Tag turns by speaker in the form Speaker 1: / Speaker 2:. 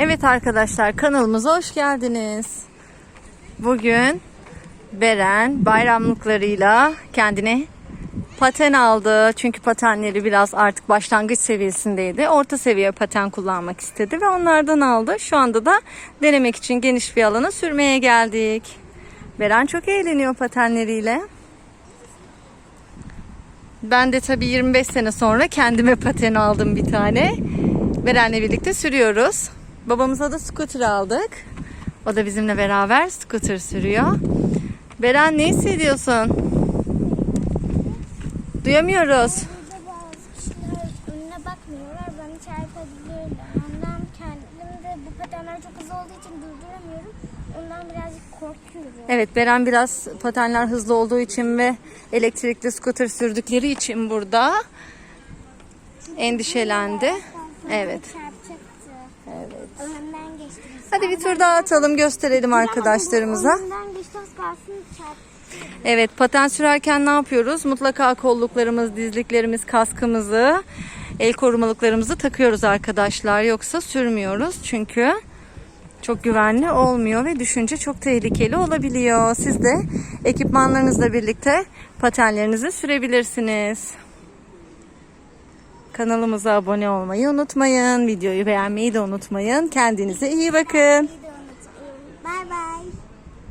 Speaker 1: Evet arkadaşlar kanalımıza hoş geldiniz. Bugün Beren bayramlıklarıyla kendine paten aldı. Çünkü patenleri biraz artık başlangıç seviyesindeydi. Orta seviye paten kullanmak istedi ve onlardan aldı. Şu anda da denemek için geniş bir alana sürmeye geldik. Beren çok eğleniyor patenleriyle. Ben de tabii 25 sene sonra kendime paten aldım bir tane. Beren'le birlikte sürüyoruz. Babamıza da scooter aldık. O da bizimle beraber scooter sürüyor. Beren ne hissediyorsun? Duyamıyoruz.
Speaker 2: Önüne bakmıyorlar. Bana çarpabilirler. Ondan kendim de bu patenler çok hızlı olduğu için durduramıyorum. Ondan birazcık korkuyorum.
Speaker 1: Evet Beren biraz patenler hızlı olduğu için ve elektrikli scooter sürdükleri için burada endişelendi. Evet. Evet.
Speaker 2: Önümden geçti.
Speaker 1: Hadi bir tur daha atalım gösterelim arkadaşlarımıza.
Speaker 2: Önümden geçti az kalsın çarptı.
Speaker 1: Evet paten sürerken ne yapıyoruz? Mutlaka kolluklarımız, dizliklerimiz, kaskımızı, el korumalıklarımızı takıyoruz arkadaşlar. Yoksa sürmüyoruz çünkü çok güvenli olmuyor ve düşünce çok tehlikeli olabiliyor. Siz de ekipmanlarınızla birlikte patenlerinizi sürebilirsiniz. Kanalımıza abone olmayı unutmayın. Videoyu beğenmeyi de unutmayın. Kendinize iyi bakın.
Speaker 2: Bay bay.